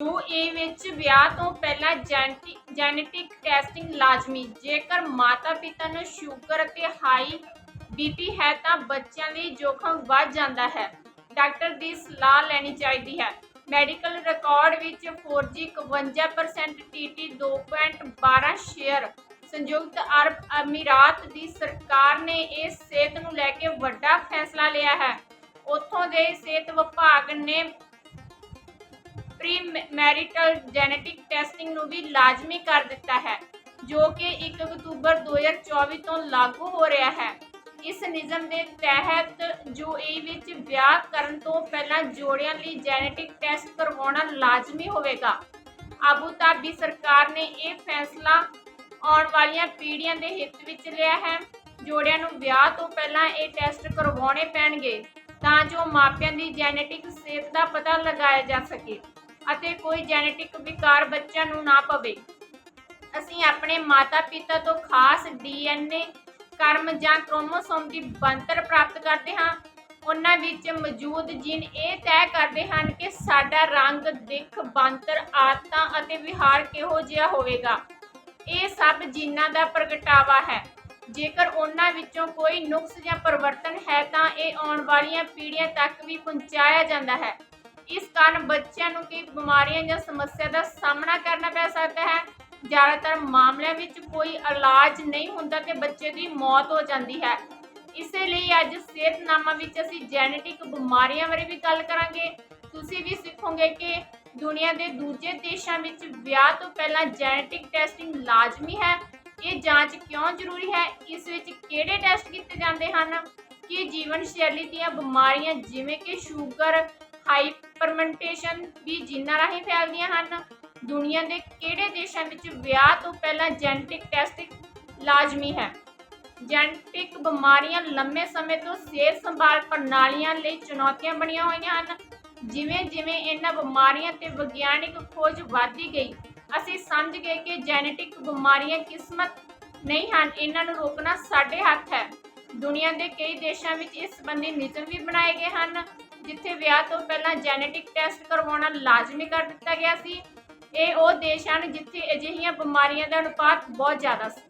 UA ਵਿੱਚ ਵਿਆਹ ਤੋਂ ਪਹਿਲਾਂ ਜੈਨੇਟਿਕ ਜੈਨੇਟਿਕ ਟੈਸਟਿੰਗ ਲਾਜ਼ਮੀ, ਜੇਕਰ ਮਾਤਾ-ਪਿਤਾ ਨੂੰ ਸ਼ੂਗਰ ਅਤੇ ਹਾਈ ਬੀਪੀ ਹੈ ਤਾਂ ਬੱਚਿਆਂ ਲਈ ਜੋਖਮ ਵੱਧ ਜਾਂਦਾ ਹੈ। ਡਾਕਟਰ ਦੀ ਸਲਾਹ ਲੈਣੀ ਚਾਹੀਦੀ ਹੈ। ਮੈਡੀਕਲ ਰਿਕਾਰਡ ਵਿੱਚ 4G 51% TT 2.12 ਸ਼ੇਅਰ, ਸੰਯੁਕਤ ਅਰਬ ਅਮੀਰਾਤ ਦੀ ਸਰਕਾਰ ਨੇ ਇਸ ਸਿਹਤ ਨੂੰ ਲੈ ਕੇ ਵੱਡਾ ਫੈਸਲਾ ਲਿਆ ਹੈ। ਉੱਥੋਂ ਦੇ ਸਿਹਤ ਵਿਭਾਗ ਨੇ ਮੈਰਿਟਲ ਜੈਨੇਟਿਕ ਟੈਸਟਿੰਗ ਨੂੰ ਵੀ ਲਾਜ਼ਮੀ ਕਰ ਦਿੱਤਾ ਹੈ, ਜੋ ਕਿ 1 ਅਕਤੂਬਰ 2024 ਤੋਂ ਲਾਗੂ ਹੋ ਰਿਹਾ ਹੈ। ਇਸ ਨਿਯਮ ਦੇ ਤਹਿਤ ਯੂਏਈ ਵਿੱਚ ਵਿਆਹ ਕਰਨ ਤੋਂ ਪਹਿਲਾਂ ਜੋੜਿਆਂ ਲਈ ਜੈਨੇਟਿਕ ਟੈਸਟ ਕਰਵਾਉਣਾ ਲਾਜ਼ਮੀ ਹੋਵੇਗਾ। ਆਬੂ ਧਾਬੀ ਸਰਕਾਰ ਨੇ ਇਹ ਫੈਸਲਾ ਆਉਣ ਵਾਲੀਆਂ ਪੀੜ੍ਹੀਆਂ ਦੇ ਹਿੱਤ ਵਿੱਚ ਲਿਆ ਹੈ। ਜੋੜਿਆਂ ਨੂੰ ਵਿਆਹ ਤੋਂ ਪਹਿਲਾਂ ਇਹ ਟੈਸਟ ਕਰਵਾਉਣੇ ਪੈਣਗੇ, ਤਾਂ ਜੋ ਮਾਪਿਆਂ ਦੀ ਜੈਨੇਟਿਕ ਸਿਹਤ ਦਾ ਪਤਾ ਲਗਾਇਆ ਜਾ ਸਕੇ। ਅਤੇ ਕੋਈ ਜੈਨੇਟਿਕ ਵਿਕਾਰ ਬੱਚਿਆਂ ਨੂੰ ਨਾ ਪਵੇ। ਅਸੀਂ ਆਪਣੇ ਮਾਤਾ-ਪਿਤਾ ਤੋਂ ਖਾਸ ਡੀਐਨਏ ਕਰਮ ਜਾਂ ਕ੍ਰੋਮੋਸੋਮ ਦੀ ਬਣਤਰ ਪ੍ਰਾਪਤ ਕਰਦੇ ਹਾਂ। ਉਹਨਾਂ ਵਿੱਚ ਮੌਜੂਦ ਜੀਨ ਇਹ ਤੈਅ ਕਰਦੇ ਹਨ ਕਿ ਸਾਡਾ ਰੰਗ, ਦਿੱਖ, ਬਣਤਰ, ਆਦਤਾਂ ਅਤੇ ਵਿਹਾਰ ਕਿਹੋ ਜਿਹਾ ਹੋਵੇਗਾ। ਇਹ ਸਭ ਜੀਨਾਂ ਦਾ ਪ੍ਰਗਟਾਵਾ ਹੈ। ਜੇਕਰ ਉਹਨਾਂ ਵਿੱਚੋਂ ਕੋਈ ਨੁਕਸ ਜਾਂ ਪਰਿਵਰਤਨ ਹੈ ਤਾਂ ਇਹ ਆਉਣ ਵਾਲੀਆਂ ਪੀੜ੍ਹੀਆਂ ਤੱਕ ਵੀ ਪਹੁੰਚਾਇਆ ਜਾਂਦਾ ਹੈ। ਇਸ ਕਾਰਨ ਬੱਚਿਆਂ ਨੂੰ ਕਈ ਬਿਮਾਰੀਆਂ ਜਾਂ ਸਮੱਸਿਆ ਦਾ ਸਾਹਮਣਾ ਕਰਨਾ ਪੈ ਸਕਦਾ ਹੈ। ਜ਼ਿਆਦਾਤਰ ਮਾਮਲਿਆਂ ਵਿੱਚ ਕੋਈ ਇਲਾਜ ਨਹੀਂ ਹੁੰਦਾ ਤੇ ਬੱਚੇ ਦੀ ਮੌਤ ਹੋ ਜਾਂਦੀ ਹੈ। ਇਸੇ ਲਈ ਅੱਜ ਸਿਹਤਨਾਮਾ ਵਿੱਚ ਅਸੀਂ ਜੈਨੇਟਿਕ ਬਿਮਾਰੀਆਂ ਬਾਰੇ ਵੀ ਗੱਲ ਕਰਾਂਗੇ। ਤੁਸੀਂ ਵੀ ਸਿੱਖੋਗੇ ਕਿ ਦੁਨੀਆ ਦੇ ਦੂਜੇ ਦੇਸ਼ਾਂ ਵਿੱਚ ਵਿਆਹ ਤੋਂ ਪਹਿਲਾਂ ਜੈਨੇਟਿਕ ਟੈਸਟਿੰਗ ਲਾਜ਼ਮੀ ਹੈ। ਇਹ ਜਾਂਚ ਕਿਉਂ ਜ਼ਰੂਰੀ ਹੈ? ਇਸ ਵਿੱਚ ਕਿਹੜੇ ਟੈਸਟ ਕੀਤੇ ਜਾਂਦੇ ਹਨ? ਕਿ ਜੀਵਨ ਸ਼ੈਲੀ ਦੀਆਂ ਬਿਮਾਰੀਆਂ ਜਿਵੇਂ ਕਿ ਸ਼ੂਗਰ ਹਾਈਪਰਮੈਂਟੇਸ਼ਨ ਵੀ ਜਿਨ੍ਹਾਂ ਰਾਹੀਂ ਫੈਲਦੀਆਂ ਹਨ। ਦੁਨੀਆ ਦੇ ਕਿਹੜੇ ਦੇਸ਼ਾਂ ਵਿੱਚ ਵਿਆਹ ਤੋਂ ਪਹਿਲਾਂ ਜੈਨੇਟਿਕ ਟੈਸਟ ਲਾਜ਼ਮੀ ਹੈ? ਜੈਨੇਟਿਕ ਬਿਮਾਰੀਆਂ ਲੰਮੇ ਸਮੇਂ ਤੋਂ ਸਿਹਤ ਸੰਭਾਲ ਪ੍ਰਣਾਲੀਆਂ ਲਈ ਚੁਣੌਤੀਆਂ ਬਣੀਆਂ ਹੋਈਆਂ ਹਨ। ਜਿਵੇਂ ਜਿਵੇਂ ਇਹਨਾਂ ਬਿਮਾਰੀਆਂ ਤੇ ਵਿਗਿਆਨਿਕ ਖੋਜ ਵਧਦੀ ਗਈ, ਅਸੀਂ ਸਮਝ ਗਏ ਕਿ ਜੈਨੇਟਿਕ ਬਿਮਾਰੀਆਂ ਕਿਸਮਤ ਨਹੀਂ ਹਨ, ਇਹਨਾਂ ਨੂੰ ਰੋਕਣਾ ਸਾਡੇ ਹੱਥ ਹੈ। ਦੁਨੀਆ ਦੇ ਕਈ ਦੇਸ਼ਾਂ ਵਿੱਚ ਇਸ ਸੰਬੰਧੀ ਨਿਯਮ ਵੀ ਬਣਾਏ ਗਏ ਹਨ, ਜਿੱਥੇ ਵਿਆਹ ਤੋਂ ਪਹਿਲਾਂ ਜੈਨੇਟਿਕ ਟੈਸਟ ਕਰਵਾਉਣਾ ਲਾਜ਼ਮੀ ਕਰ ਦਿੱਤਾ ਗਿਆ ਸੀ। ਇਹ ਉਹ ਦੇਸ਼ ਹਨ ਜਿੱਥੇ ਅਜਿਹੀਆਂ ਬਿਮਾਰੀਆਂ ਦਾ ਅਨੁਪਾਤ ਬਹੁਤ ਜ਼ਿਆਦਾ ਸੀ।